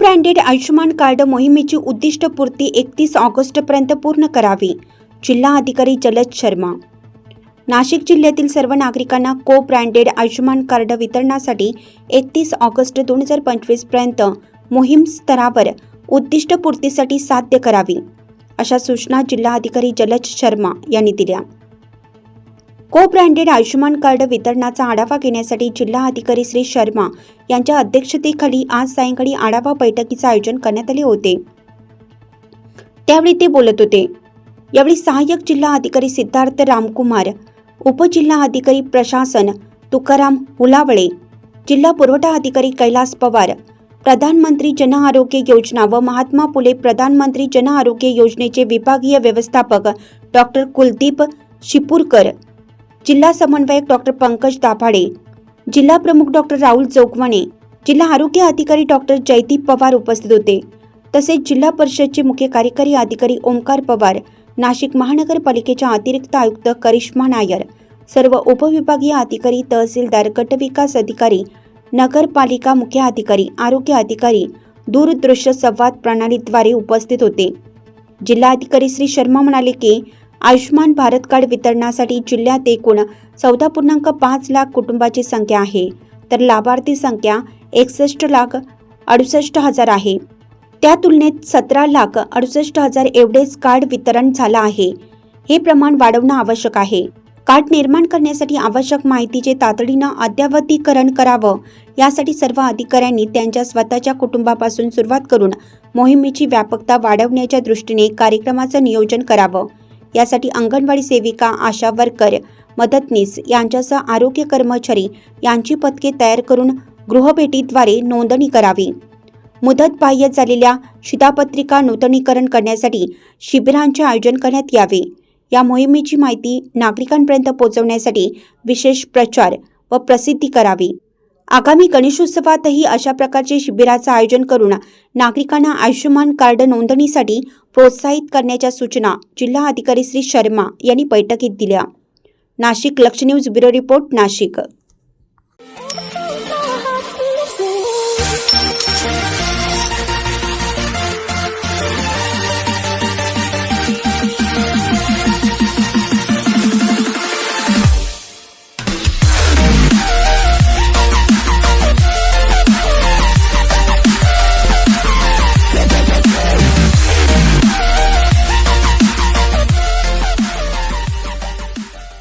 Branded Ayushman card मोहिमेची उद्दिष्टपूर्ती एकतीस ऑगस्टपर्यंत पूर्ण करावी जिल्हा अधिकारी जलद शर्मा. नाशिक जिल्ह्यातील सर्व नागरिकांना को ब्रँडेड आयुष्यमान कार्ड वितरणासाठी एकतीस ऑगस्ट दोन हजार पंचवीसपर्यंत मोहीम स्तरावर उद्दिष्टपूर्तीसाठी साध्य करावी अशा सूचना जिल्हा अधिकारी जलज शर्मा यांनी दिल्या. को ब्रँडेड आयुष्यमान कार्ड वितरणाचा आढावा घेण्यासाठी जिल्हा अधिकारी श्री शर्मा यांच्या अध्यक्षतेखाली आज सायंकाळी आढावा बैठकीचे आयोजन करण्यात आले होते. त्यावेळी ते बोलत होते. यावेळी सहाय्यक जिल्हा अधिकारी सिद्धार्थ रामकुमार उपजिल्हा अधिकारी प्रशासन तुकाराम हुलावळे जिल्हा पुरवठा अधिकारी कैलास पवार प्रधानमंत्री जन आरोग्य योजना व महात्मा फुले प्रधानमंत्री जन आरोग्य योजनेचे विभागीय व्यवस्थापक डॉक्टर कुलदीप शिपूरकर जिल्हा समन्वयक डॉक्टर पंकज दाभाडे जिल्हा प्रमुख डॉक्टर राहुल चौकवाणे जिल्हा आरोग्य अधिकारी डॉक्टर जयदीप पवार उपस्थित होते. तसेच जिल्हा परिषदचे मुख्य कार्यकारी अधिकारी ओमकार पवार नाशिक महानगरपालिकेच्या अतिरिक्त आयुक्त करिश्मा नायर सर्व उपविभागीय अधिकारी तहसीलदार गटविकास अधिकारी नगरपालिका मुख्य अधिकारी आरोग्य अधिकारी दूरदृश्य संवाद प्रणालीद्वारे उपस्थित होते. जिल्हाधिकारी श्री शर्मा म्हणाले की आयुष्मान भारत कार्ड वितरणासाठी जिल्ह्यात एकूण चौदा पूर्णांक पाच लाख कुटुंबाची संख्या आहे. तर लाभार्थी संख्या एकसष्ट लाख अडुसष्ट हजार आहे. त्या तुलनेत सतरा लाख अडुसष्ट हजार एवढेच कार्ड वितरण झालं आहे. हे प्रमाण वाढवणं आवश्यक आहे. कार्ड निर्माण करण्यासाठी आवश्यक माहितीचे तातडीनं अद्यावतीकरण करावं यासाठी सर्व अधिकाऱ्यांनी त्यांच्या स्वतःच्या कुटुंबापासून सुरुवात करून मोहिमेची व्यापकता वाढवण्याच्या दृष्टीने कार्यक्रमाचं नियोजन करावं. यासाठी अंगणवाडी सेविका आशा वर्कर मदतनीस यांच्यासह आरोग्य कर्मचारी यांची पथके तयार करून गृहभेटीद्वारे नोंदणी करावी. मुदतबाह्य झालेल्या शिधापत्रिका नूतनीकरण करण्यासाठी शिबिरांचे आयोजन करण्यात यावे. या मोहिमेची माहिती नागरिकांपर्यंत पोहोचवण्यासाठी विशेष प्रचार व प्रसिद्धी करावी. आगामी गणेशोत्सवातही अशा प्रकारचे शिबिराचं आयोजन करून नागरिकांना आयुष्यमान कार्ड नोंदणीसाठी प्रोत्साहित करण्याच्या सूचना जिल्हा अधिकारी श्री शर्मा यांनी बैठकीत दिल्या. नाशिक लक्ष न्यूज ब्युरो रिपोर्ट नाशिक.